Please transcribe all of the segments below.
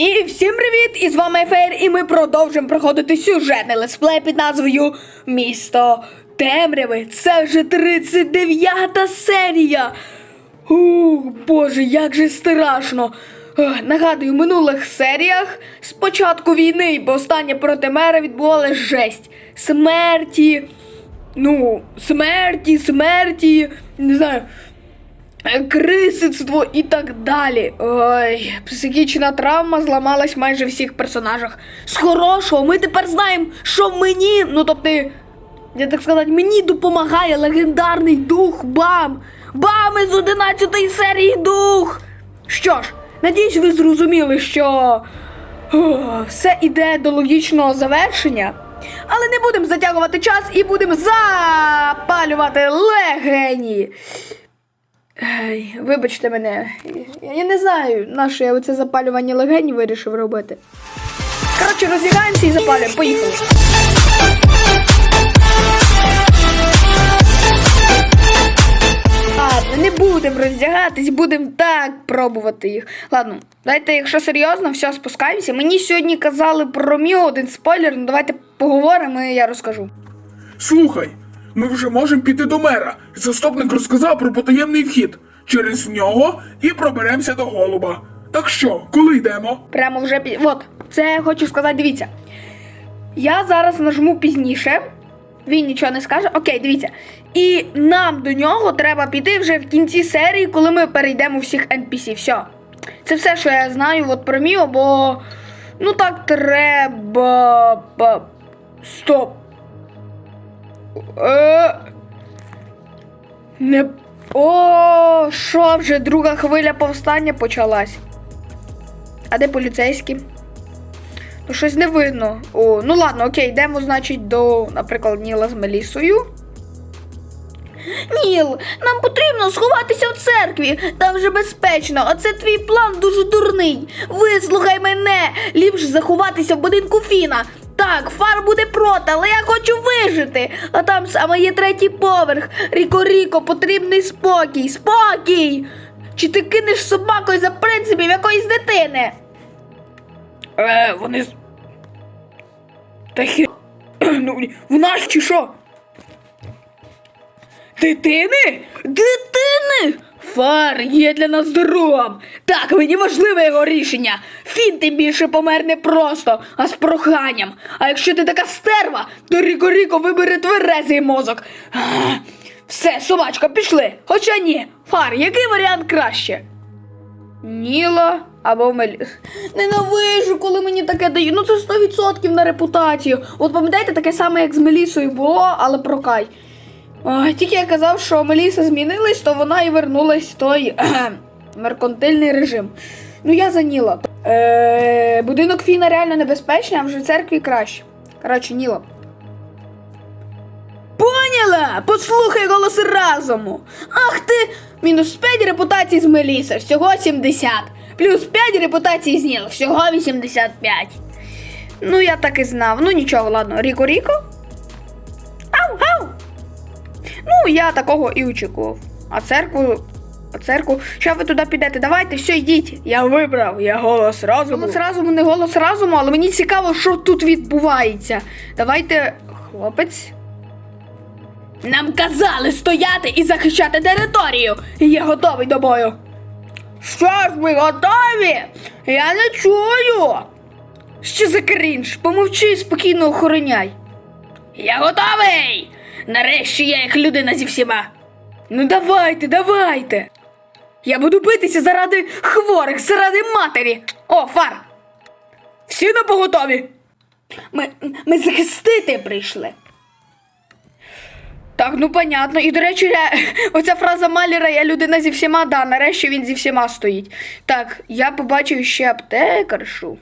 І всім привіт! І з вами Ефейр, і ми продовжуємо проходити сюжетний летсплей під назвою Місто Темряви. Це вже 39-та серія. Ух, боже, як же страшно. Нагадую, в минулих серіях з початку війни, бо останнє проти мера відбувалась жесть. Смерті. Ну, смерті, смерті, не знаю, е, крисицтво і так далі. Ой, психічна травма зламалась майже всіх персонажах. З хорошого, ми тепер знаємо, що мені, ну тобто, я так сказати, мені допомагає легендарний дух Бам. Бам із 11 серії дух. Що ж, надіюсь, ви зрозуміли, що о, все іде до логічного завершення. Але не будемо затягувати час і будемо запалювати легені. Ей, вибачте мене, я не знаю, на що я оце запалювання легені вирішив робити. Коротше, роздягаємося і запалюємо. Поїхали. Ладно, не будемо роздягатись, будемо так пробувати їх. Ладно, давайте, якщо серйозно, все, спускаємося. Мені сьогодні казали про Міо один спойлер, ну давайте поговоримо і я розкажу. Слухай, ми вже можемо піти до мера. Заступник розказав про потаємний вхід. Через нього і проберемося до голуба. Так що, коли йдемо? Прямо вже пі... От, це я хочу сказати, дивіться. Я зараз нажму пізніше. Він нічого не скаже. Окей, дивіться. І нам до нього треба піти вже в кінці серії, коли ми перейдемо всіх NPC. Все. Це все, що я знаю от про Міо, бо. Ну так треба. Стоп. Е... Не. О, що вже друга хвиля повстання почалась. А де поліцейські? Ну, щось не видно. О, ну ладно, окей, йдемо, значить, до, наприклад, Ніла з Мелісою. Ніл, нам потрібно сховатися в церкві. Там вже безпечно, а це твій план дуже дурний. Вислухай мене. Ліпше заховатися в будинку Фіна. Так, фар буде проти, але я хочу вижити. А там саме є третій поверх. Ріко-ріко, потрібний спокій. Спокій! Чи ти кинеш собакою за принципів якоїсь дитини? Е, вони. Та хі... Ну, в нас чи що? Дитини? Дитини? Фар є для нас другом. Так, мені важливе його рішення. Фін тим більше помер не просто, а з проханням. А якщо ти така стерва, то Ріко-Ріко вибере тверезий мозок. Все, собачка, пішли. Хоча ні. Фар, який варіант краще? Ніла або Мелі. Ненавижу, коли мені таке дають. Ну це 100% на репутацію. От пам'ятаєте, таке саме, як з Мелісою було, але про Тільки я казав, що Меліса змінилась, то вона і вернулась в той кхем, меркантильний режим. Ну, я за Ніла. Е, будинок Фіна реально небезпечний, а вже в церкві краще. Коротше, Ніла. Поняла! Послухай голос разуму. Ах ти! Мінус 5 репутацій з Меліса, всього 70. Плюс 5 репутацій з Ніл, всього 85. Ну, я так і знав. Ну нічого, ладно. Ріко я такого і очікував. А церкву. А церкву. Що ви туди підете? Давайте, все, йдіть. Я вибрав, я голос разуму. Голос разуму, не голос разуму, але мені цікаво, що тут відбувається. Давайте, хлопець. Нам казали стояти і захищати територію. Я готовий до бою. Що ж ви готові? Я не чую. Що за крінж? Помовчи і спокійно охороняй. Я готовий! Нарешті я як людина зі всіма. Ну давайте, давайте. Я буду битися заради хворих, заради матері. О, фар. Всі на поготові. Ми, ми захистити прийшли. Так, ну понятно. І до речі, я, оця фраза Маліра Я людина зі всіма, да, нарешті він зі всіма стоїть. Так, я побачив ще аптекаршу.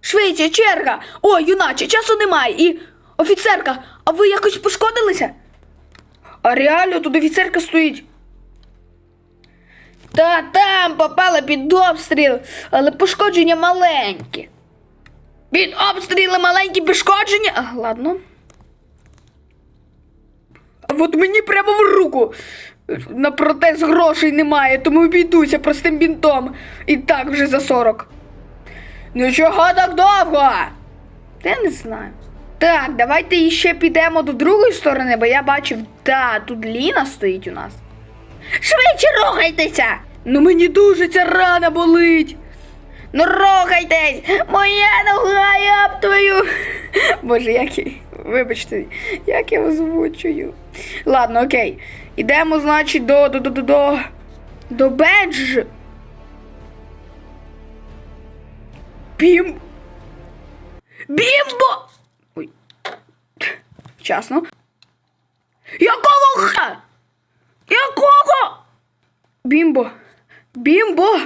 Швидше, черга! О, юначе, часу немає. І офіцерка, а ви якось пошкодилися? А реально тут офіцерка стоїть. Та там попала під обстріл, але пошкодження маленькі. Під обстріли маленькі пошкодження. А, ладно. А от мені прямо в руку. На протез грошей немає, тому обійдуся простим бінтом. І так вже за 40. Ну чого так довго? Та я не знаю. Так, давайте іще підемо до другої сторони, бо я бачив, та, тут Ліна стоїть у нас. Швидше рухайтеся! Ну мені дуже ця рана болить. Ну рухайтесь! Моя нога, я б твою. Боже, як я. Вибачте, як я озвучую. Ладно, окей. Ідемо, значить, до. до. до. до. до, до Бедж. Бім. Бімбо! Вчасно. Якого ха? Якого? Бімбо. Бімбо.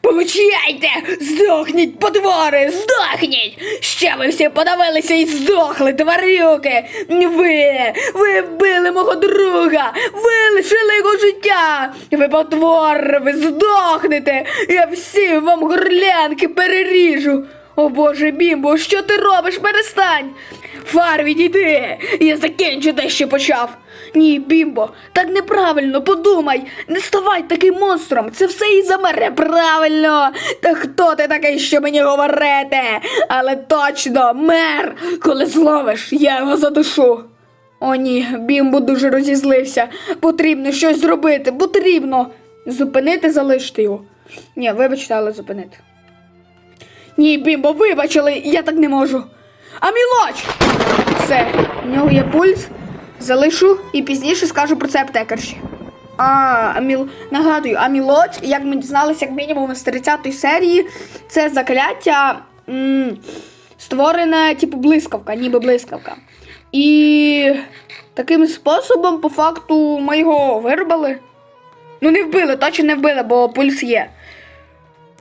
Получайте! Здохніть, потвори! Здохніть! Ще ви всі подавилися і здохли, тварюки! Ви! Ви вбили мого друга! Ви лишили його життя! Ви потвори, ви здохнете! Я всі вам горлянки переріжу! О боже, бімбо, що ти робиш? Перестань! Фар, відійди! Я закінчу те, що почав! Ні, бімбо, так неправильно, подумай! Не ставай таким монстром! Це все і замере правильно! Та хто ти такий, що мені говорити? Але точно, мер! Коли зловиш, я його задушу! О, ні, бімбо дуже розізлився. Потрібно щось зробити, потрібно. Зупинити, залишити його. Ні, вибачте, але зупинити. Ні, бімбо, вибачили, я так не можу. Амілоч! Все, в нього є пульс. Залишу і пізніше скажу про це аптекарші. А, аміл... нагадую, амілоч, як ми дізналися, як мінімум з 30-ї серії, це закляття м- створене, типу, блискавка, ніби блискавка. І таким способом, по факту, ми його вирубали. Ну, не вбили, точно не вбили, бо пульс є.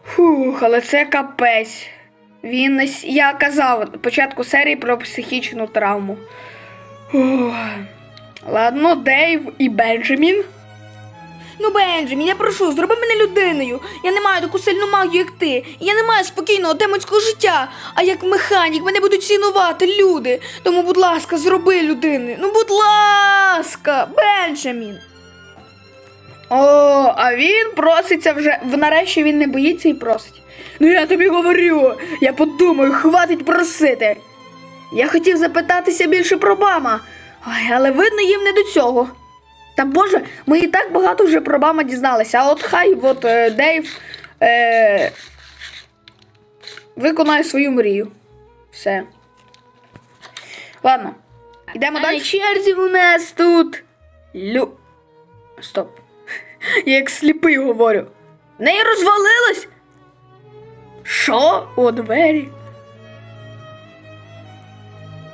Фух, але це капець. Він я казав на початку серії про психічну травму. Ух. Ладно, Дейв і Бенджамін. Ну, Бенджамін, я прошу, зроби мене людиною. Я не маю таку сильну магію, як ти. Я не маю спокійного демонського життя. А як механік мене будуть цінувати люди. Тому, будь ласка, зроби людини. Ну, будь ласка, Бенджамін. О, а він проситься вже. В- Нарешті він не боїться і просить. Ну я тобі говорю, я подумаю, хватить просити. Я хотів запитатися більше про Бама, Ой, але видно їм не до цього. Та Боже, ми і так багато вже про Бама дізналися, а от хай от е, Дейв е, виконає свою мрію. Все. Ладно. Йдемо далі. черзі у нас тут. Лю. Стоп. Я як сліпий говорю. В неї розвалилось. Що? О, двері.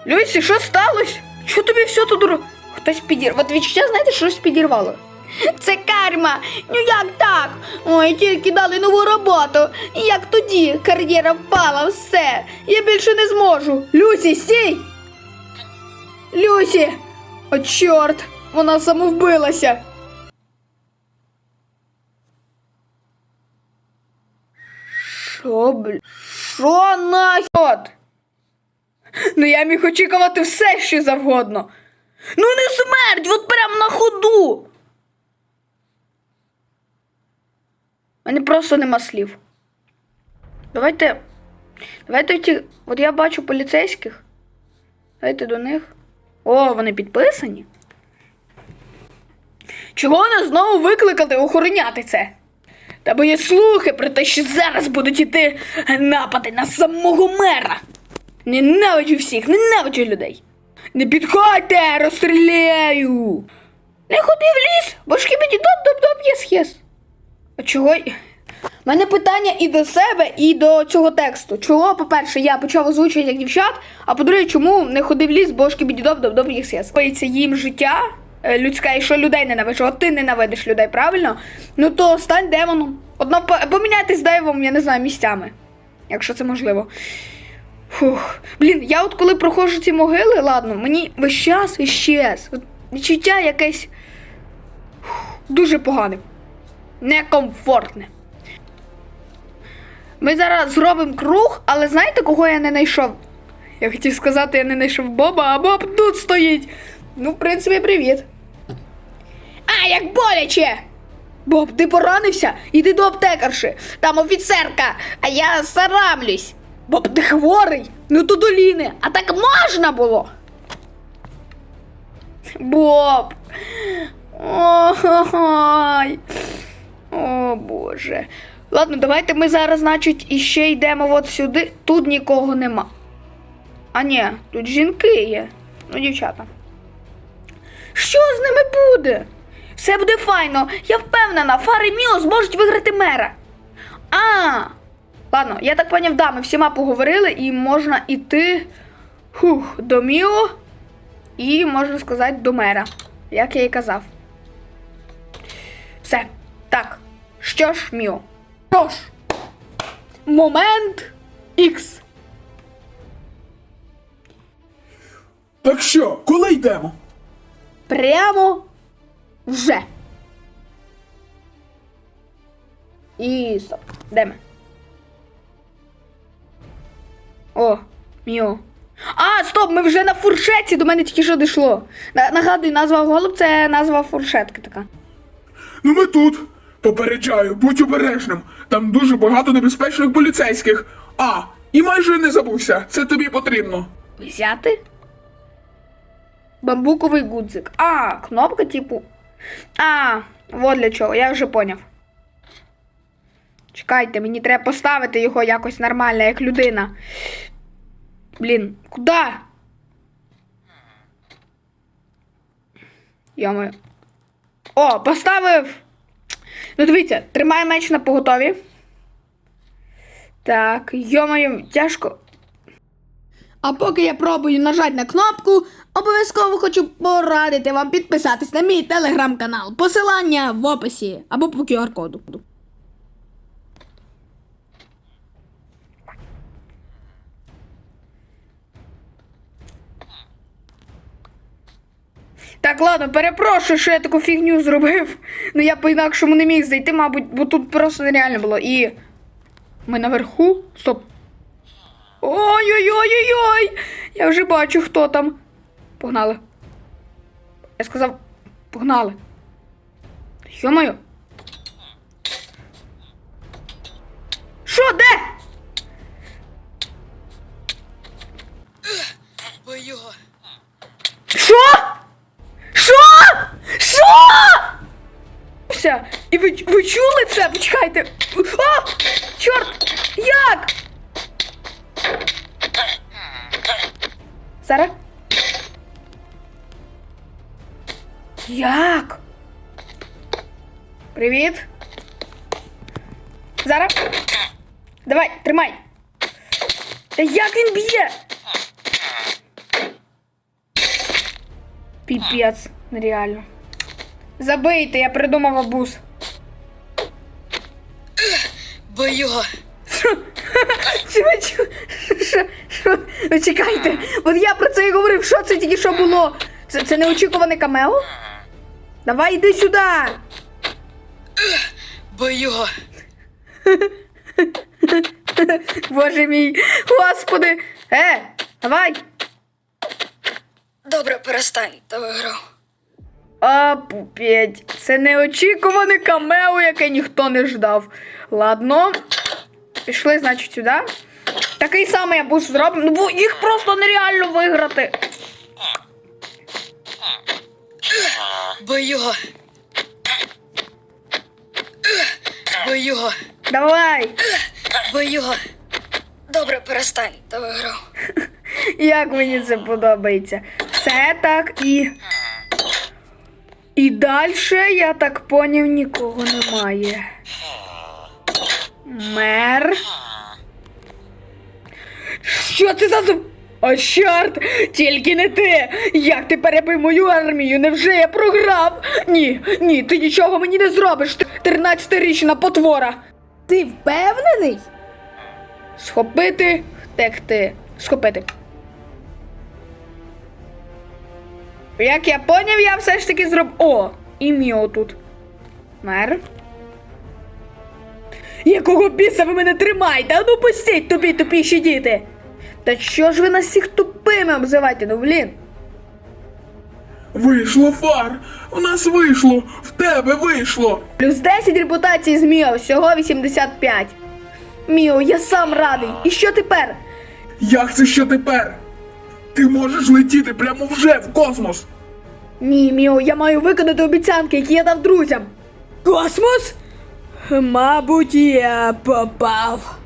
Люсі, що сталося? Що тобі все тут Хтось підірвав. От відчуття, знаєте, щось підірвало. Це карма. Ну як так? Ой, тільки дали нову роботу. Як тоді кар'єра впала, все. Я більше не зможу. Люсі, стій! Люсі! О, чорт! Вона самовбилася. Що, бл... Що нахід? Ну я міг очікувати все, що завгодно. Ну не смерть, от прям на ходу. Мене просто нема слів. Давайте. Давайте ті. От я бачу поліцейських. Давайте до них. О, вони підписані. Чого нас знову викликати охороняти це? Та є слухи про те, що зараз будуть іти напади на самого мера. Ненавиджу всіх, ненавиджу людей. Не підходьте, розстріляю. Не ходи в ліс, бо шкібеді доп доп доп єс єс. А чого? У мене питання і до себе, і до цього тексту. Чого, по-перше, я почав озвучувати як дівчат, а по-друге, чому не ходи в ліс, бо шкібеді доп доп доп єс єс. Боїться їм життя е, людське, і що людей ненавиджу, от ти ненавидиш людей, правильно? Ну то стань демоном. Одно по- поміняйтесь з Дейвом, я не знаю, місцями. Якщо це можливо. Фух. Блін, я от коли проходжу ці могили, ладно, мені весь час час. Відчуття якесь фух, дуже погане. Некомфортне. Ми зараз зробимо круг, але знаєте, кого я не знайшов? Я хотів сказати, я не знайшов Боба, а Боб тут стоїть. Ну, в принципі, привіт. А, як боляче! Боб, ти поранився? Іди до аптекарши. Там офіцерка, а я сарамлюсь. Боб, ти хворий? Ну то до Ліни. А так можна було? Боб. Ой. О Боже. Ладно, давайте ми зараз, значить, іще йдемо от сюди. Тут нікого нема. А ні, тут жінки є. Ну, дівчата. Що з ними буде? Все буде файно. Я впевнена, Фар і Міо зможуть виграти мера. А. Ладно, я так поняв, да, ми всіма поговорили і можна іти фух, до Міо і, можна сказати, до мера. Як я і казав. Все. Так. Що ж, Міо? Що ж? Момент Х. Так що, коли йдемо? Прямо вже. І стоп. Де ми? О, Міо. А, стоп, ми вже на фуршетці, до мене тільки що дійшло. Нагадую, назва голуб це назва фуршетки така. Ну ми тут. Попереджаю, будь обережним. Там дуже багато небезпечних поліцейських. А, і майже не забувся, це тобі потрібно. Взяти? Бамбуковий гудзик. А, кнопка типу. А, вот для чого, я вже поняв. Чекайте, мені треба поставити його якось нормально, як людина. Блін, куди? Йоми. О, поставив. Ну, дивіться, тримай меч на поготові. Так, йомаю, тяжко. А поки я пробую нажати на кнопку, обов'язково хочу порадити вам підписатись на мій телеграм-канал. Посилання в описі або по QR-коду. Так, ладно, перепрошую, що я таку фігню зробив. Ну я по-інакшому не міг зайти, мабуть, бо тут просто нереально було. І. Ми наверху. Стоп. Ой-ой-ой-ой-ой! Я вже бачу, хто там. Погнали. Я сказав, погнали. Йо-моє. Що, де? Що? Що? Що? Все. І ви, ви чули це? Почекайте. А! Чорт! Як? Зараз. Як? Привіт. Зараз. Давай, тримай. Та як він б'є? Піпець, нереально. Забийте, я придумав абуз. Бою. Що? Що? Що? Чекайте. От я про це і говорив, що це тільки що було? Це, це неочікуване камео? Давай йди сюди. Бою. Боже мій, господи. Е, давай. Добре, перестань, та виграв. А, пупеть. Це неочікуване камео, яке ніхто не ждав. Ладно. Пішли, значить, сюди. Такий самий абуз зробимо. Ну, бо їх просто нереально виграти. Бою. Бою. Давай. Бою. Добре, перестань, та виграв. Як мені це подобається. Все так і. І далі, я так поняв, нікого немає. Мер. Що це за зв... О, чорт! Тільки не ти! Як ти перебив мою армію? Невже я програв? Ні, ні, ти нічого мені не зробиш. Ти 13-річна потвора. Ти впевнений? Схопити, втекти. Схопити. Як я поняв, я все ж таки зроб. О, і Міо тут. Мер. Якого біса ви мене тримаєте? А ну пустіть тобі тупіші діти. Та що ж ви нас всіх тупими обзиваєте, ну блін? Вийшло фар! У нас вийшло! В тебе вийшло! Плюс 10 репутації з Міо, всього 85. Міо, я сам радий. І що тепер? Як це що тепер? Ти можеш летіти прямо вже в космос! Ні, Міо, я маю виконати обіцянки, які я дав друзям. Космос? Мабуть, я попав.